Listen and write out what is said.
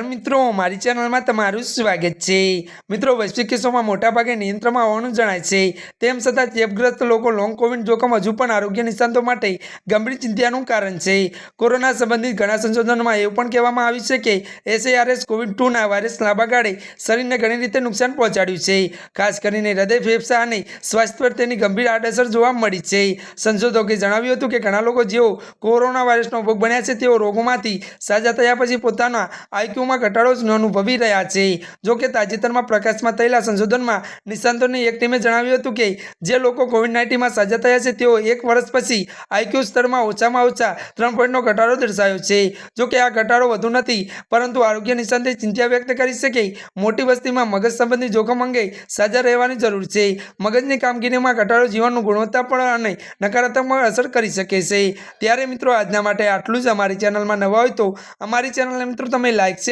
મિત્રો, મારી ચેનલમાં તમારું સ્વાગત છે. મિત્રો, વૈશ્વિક કેસોમાં મોટાભાગે નિયંત્રણમાં હોવાનું જણાય છે. તેમ છતાં ચેપગ્રસ્ત લોકો લોંગ કોવિડ જોખમ હજુ પણ આરોગ્ય નિષ્ણાંતો માટે ગંભીર ચિંતાનું કારણ છે. કોરોના સંબંધિત ઘણા સંશોધનોમાં એવું પણ કહેવામાં આવ્યું છે કે એસએઆરએસ કોવિડ ટુના વાયરસ લાંબા ગાળે શરીરને ઘણી રીતે નુકસાન પહોંચાડ્યું છે. ખાસ કરીને હૃદય ફેફસા અને સ્વાસ્થ્ય પર તેની ગંભીર આડઅસર જોવા મળી છે. સંશોધકોએ જણાવ્યું હતું કે ઘણા લોકો જેઓ કોરોના વાયરસનો ભોગ બન્યા છે, તેઓ રોગોમાંથી સાજા થયા પછી પોતાના આઈક્યુમાં ઘટાડો જ અનુભવી રહ્યા છે. જોકે તાજેતરમાં પ્રકાશમાં થયેલા સંશોધનમાં નિષ્ણાતોની એક ટીમે જણાવ્યું હતું કે, જે લોકો કોવિડ નાઇન્ટીનમાં સાજા થયા છે, તેઓ એક વર્ષ પછી આઈક્યુ સ્તરમાં ઓછામાં ઓછા ત્રણ પોઈન્ટનો ઘટાડો દર્શાવ્યો છે. જોકે આ ઘટાડો વધુ નથી, પરંતુ આરોગ્ય નિષ્ણાતે ચિંતા વ્યક્ત કરી છે કે, મોટી વસ્તીમાં મગજ સંબંધી જોખમ અંગે સાજા રહેવાની જરૂર છે. મગજની કામગીરીમાં ઘટાડો જીવનનું ગુણવત્તા પણ અને નકારાત્મક અસર કરી શકે છે. ત્યારે મિત્રો, આજના માટે આટલું જ. અમારી ચેનલમાં નવા હોય તો અમારી ચેનલને મિત્રો, તમે લાઈક શેર